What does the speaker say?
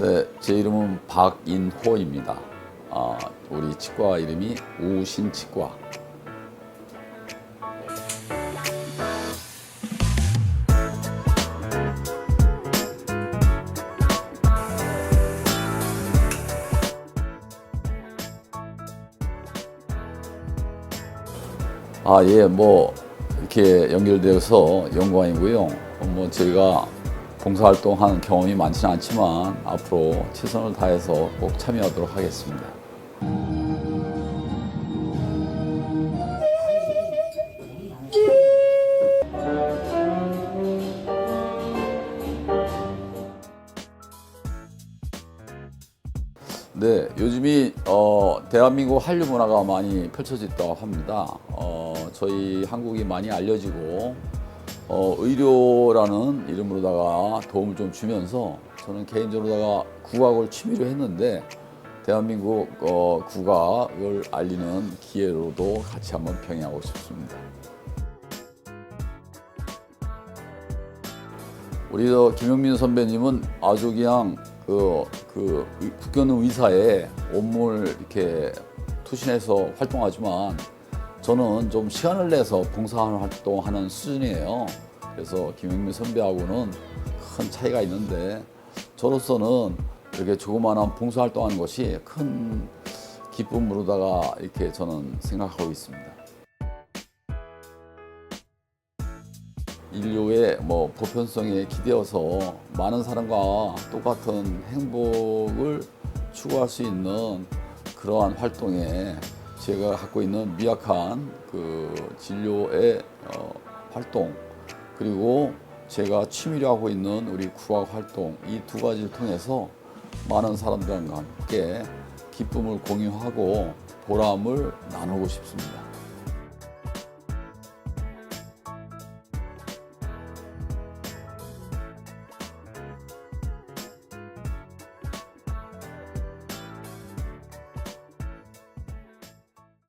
네, 제 이름은 박인호입니다. 아, 우리 치과 이름이 우신치과. 아, 예, 뭐, 이렇게 연결되어서 영광이고요. 어, 뭐, 저희가 봉사활동하는 경험이 많지는 않지만 앞으로 최선을 다해서 꼭 참여하도록 하겠습니다. 네, 요즘이 어, 대한민국 한류 문화가 많이 펼쳐졌다고 합니다. 어, 저희 한국이 많이 알려지고 어, 의료라는 이름으로다가 도움을 좀 주면서 저는 개인적으로다가 국악을 취미로 했는데 대한민국 어, 국악을 알리는 기회로도 같이 한번 병행하고 싶습니다. 우리 저 김영민 선배님은 아주 그냥 그, 그 의- 국교는 의사에 온몸을 이렇게 투신해서 활동하지만 저는 좀 시간을 내서 봉사하는 활동하는 수준이에요. 그래서 김영민 선배하고는 큰 차이가 있는데 저로서는 이렇게 조그마한 봉사 활동하는 것이 큰 기쁨으로다가 이렇게 저는 생각하고 있습니다. 인류의 뭐 보편성에 기대어서 많은 사람과 똑같은 행복을 추구할 수 있는 그러한 활동에 제가 갖고 있는 미약한 그 진료의 어, 활동 그리고 제가 취미로 하고 있는 우리 국악 활동 이 두 가지를 통해서 많은 사람들과 함께 기쁨을 공유하고 보람을 나누고 싶습니다.